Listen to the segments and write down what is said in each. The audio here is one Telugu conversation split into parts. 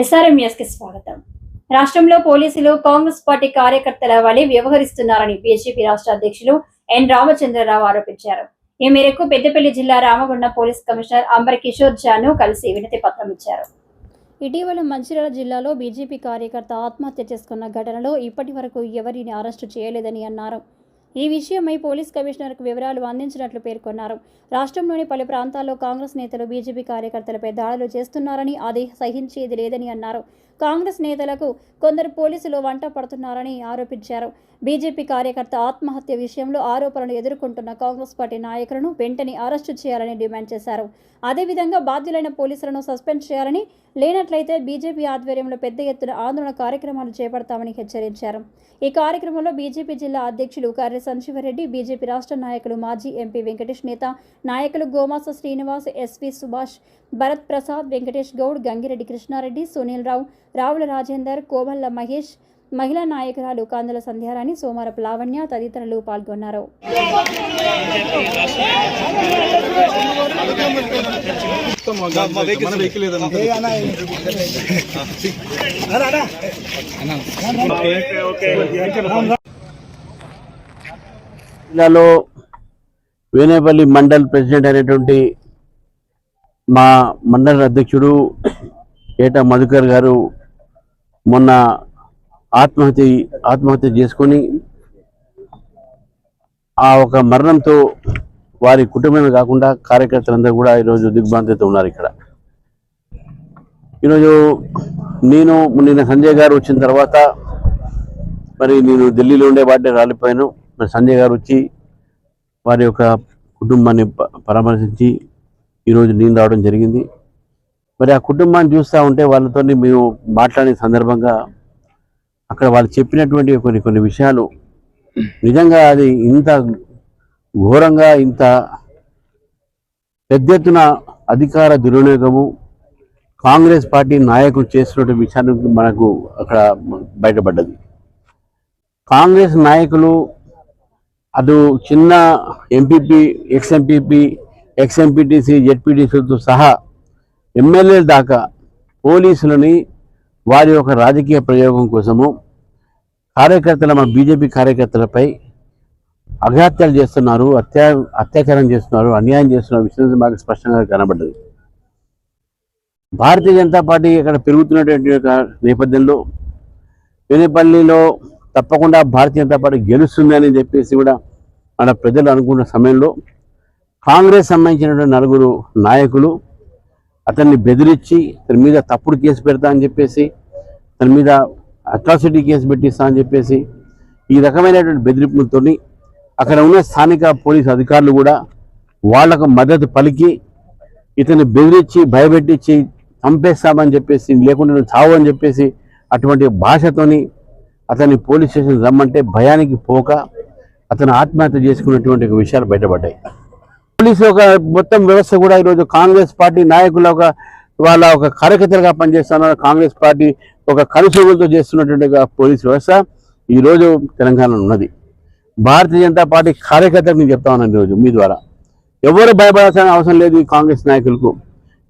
ఎస్ఆర్ఎంఎస్కి స్వాగతం. రాష్ట్రంలో పోలీసులు కాంగ్రెస్ పార్టీ కార్యకర్తల వలె వ్యవహరిస్తున్నారని బీజేపీ రాష్ట్ర అధ్యక్షులు ఎన్ రామచంద్రరావు ఆరోపించారు. ఈ మేరకు పెద్దపల్లి జిల్లా రామగుండం పోలీస్ కమిషనర్ అంబర్ కిషోర్ జాను కలిసి వినతి పత్రం ఇచ్చారు. ఇటీవల మంచిర్యాల జిల్లాలో బీజేపీ కార్యకర్త ఆత్మహత్య చేసుకున్న ఘటనలో ఇప్పటి వరకు ఎవరిని అరెస్టు చేయలేదని అన్నారు. ఈ విషయమై పోలీస్ కమిషనర్కు వివరాలు అందించినట్లు పేర్కొన్నారు. రాష్ట్రంలోని పలు ప్రాంతాల్లో కాంగ్రెస్ నేతలు బీజేపీ కార్యకర్తలపై దాడులు చేస్తున్నారని అది సహించేది లేదని అన్నారు. కాంగ్రెస్ నేతలకు కొందరు పోలీసులు వంట పడుతున్నారని ఆరోపించారు. బీజేపీ కార్యకర్త ఆత్మహత్య విషయంలో ఆరోపణలు ఎదుర్కొంటున్న కాంగ్రెస్ పార్టీ నాయకులను వెంటనే అరెస్టు చేయాలని డిమాండ్ చేశారు. అదేవిధంగా బాధ్యులైన పోలీసులను సస్పెండ్ చేయాలని లేనట్లయితే బీజేపీ ఆధ్వర్యంలో పెద్ద ఎత్తున ఆందోళన కార్యక్రమాలు చేపడతామని హెచ్చరించారు. ఈ కార్యక్రమంలో బీజేపీ జిల్లా అధ్యక్షులు కర్రె సంజీవరెడ్డి బీజేపీ రాష్ట్ర నాయకులు మాజీ ఎంపీ వెంకటేష్ నేత నాయకులు గోమాస శ్రీనివాస్ ఎస్వి సుభాష్ భరత్ ప్రసాద్ వెంకటేష్ గౌడ్ గంగిరెడ్డి కృష్ణారెడ్డి సునీల్ రావు రావుల రాజేందర్ కోమల్ల మహేష్ మహిళా నాయకురాలు కాందల సంధ్యారాణి సోమారపు లావణ్య తదితరులు పాల్గొన్నారు. జిల్లాలో వేనేపల్లి మండల్ ప్రెసిడెంట్ అయినటువంటి మా మండల అధ్యక్షుడు ఏటా మధుకర్ గారు మొన్న ఆత్మహత్య ఆత్మహత్య చేసుకొని ఆ ఒక మరణంతో వారి కుటుంబమే కాకుండా కార్యకర్తలందరూ కూడా ఈరోజు దిగ్భ్రాంతితో ఉన్నారు ఇక్కడ. ఈరోజు నేను నిన్న సంజయ్ గారు వచ్చిన తర్వాత మరి నేను ఢిల్లీలో ఉండే వాటిని రాలిపోయాను. మరి సంజయ్ గారు వచ్చి వారి యొక్క కుటుంబాన్ని పరామర్శించి ఈరోజు నేను రావడం జరిగింది. మరి ఆ కుటుంబాన్ని చూస్తూ ఉంటే వాళ్ళతో మేము మాట్లాడే సందర్భంగా అక్కడ వాళ్ళు చెప్పినటువంటి కొన్ని కొన్ని విషయాలు నిజంగా అది ఇంత ఘోరంగా ఇంత పెద్ద ఎత్తున అధికార దుర్వినియోగము కాంగ్రెస్ పార్టీ నాయకులు చేస్తున్న విషయాన్ని మనకు అక్కడ బయటపడ్డది. కాంగ్రెస్ నాయకులు అటు చిన్న MPP ex MPP ex MPTC జెడ్పీటీసీలతో సహా ఎమ్మెల్యేల దాకా పోలీసులని వారి యొక్క రాజకీయ ప్రయోగం కోసము కార్యకర్తల మన బీజేపీ కార్యకర్తలపై అఘాత్యాలు చేస్తున్నారు అత్యా అత్యాచారం చేస్తున్నారు అన్యాయం చేస్తున్నారు. విషయం మాకు స్పష్టంగా కనబడ్డది. భారతీయ జనతా పార్టీ ఇక్కడ పెరుగుతున్నటువంటి యొక్క నేపథ్యంలో వేనేపల్లిలో తప్పకుండా భారతీయ జనతా పార్టీ గెలుస్తుందని చెప్పేసి కూడా మన ప్రజలు అనుకున్న సమయంలో కాంగ్రెస్ సంబంధించినటువంటి నలుగురు నాయకులు అతన్ని బెదిరించి తన మీద తప్పుడు కేసు పెడతా అని చెప్పేసి తన మీద అట్రాసిటీ కేసు పెట్టిస్తా అని చెప్పేసి ఈ రకమైనటువంటి బెదిరింపులతో అక్కడ ఉన్న స్థానిక పోలీసు అధికారులు కూడా వాళ్ళకు మద్దతు పలికి ఇతన్ని బెదిరించి భయపెట్టించి చంపేస్తామని చెప్పేసి లేకుండా చావు అని చెప్పేసి అటువంటి భాషతోని అతన్ని పోలీస్ స్టేషన్ రమ్మంటే భయానికి పోక అతను ఆత్మహత్య చేసుకున్నటువంటి విషయాలు బయటపడ్డాయి. పోలీసు ఒక మొత్తం వ్యవస్థ కూడా ఈరోజు కాంగ్రెస్ పార్టీ నాయకుల ఒక వాళ్ళ ఒక కార్యకర్తలుగా పనిచేస్తున్నారు. కాంగ్రెస్ పార్టీ ఒక కనుసూగులతో చేస్తున్నటువంటి పోలీసు వ్యవస్థ ఈరోజు తెలంగాణలో ఉన్నది. భారతీయ జనతా పార్టీ కార్యకర్తలకు నేను చెప్తా ఉన్నాను ఈరోజు మీ ద్వారా. ఎవరు భయపడాల్సిన అవసరం లేదు ఈ కాంగ్రెస్ నాయకులకు.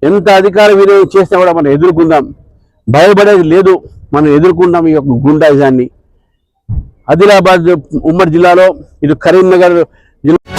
ఎంత అధికార వినియోగం చేస్తే కూడా మనం ఎదుర్కొందాం. భయపడేది లేదు. మనం ఎదుర్కొందాం ఈ యొక్క గుండాయిజాన్ని. ఆదిలాబాద్ ఉమ్మడి జిల్లాలో ఇది కరీంనగర్ జిల్లా